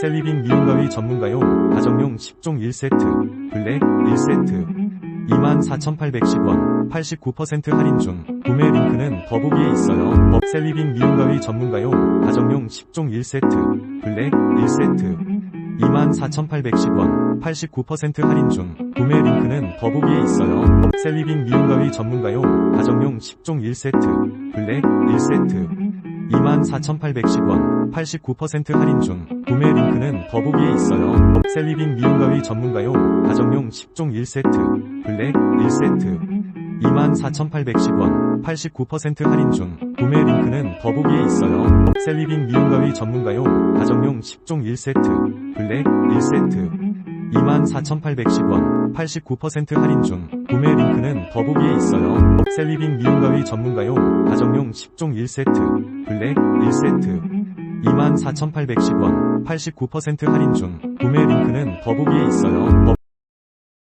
업셀리빙 미용가위 전문가용 가정용 10종 1세트 블랙 1세트. 24,810원 89% 할인 중 구매 링크는 더보기에 있어요. 업 셀리빙 미용가위 전문가용 가정용 10종 1세트 블랙 1세트. 24,810원 89% 할인 중 구매 링크는 더보기에 있어요. 업 셀리빙 미용가위 전문가용 가정용 10종 1세트 블랙 1세트 24,810원 89% 할인 중 구매 링크는 더보기에 있어요. 업셀리빙 미용가위 전문가용 가정용 10종 1세트 블랙 1세트 24,810원 89% 할인 중 구매 링크는 더보기에 있어요. 업셀리빙 미용가위 전문가용 가정용 10종 1세트 블랙 1세트 24,810원 89% 할인 중 구매 링크는 더보기에 있어요. 업셀리빙 미용가위 전문가용 가정용 10종 1세트 블랙 1세트 24,810원 89% 할인 중 구매 링크는 더보기에 있어요.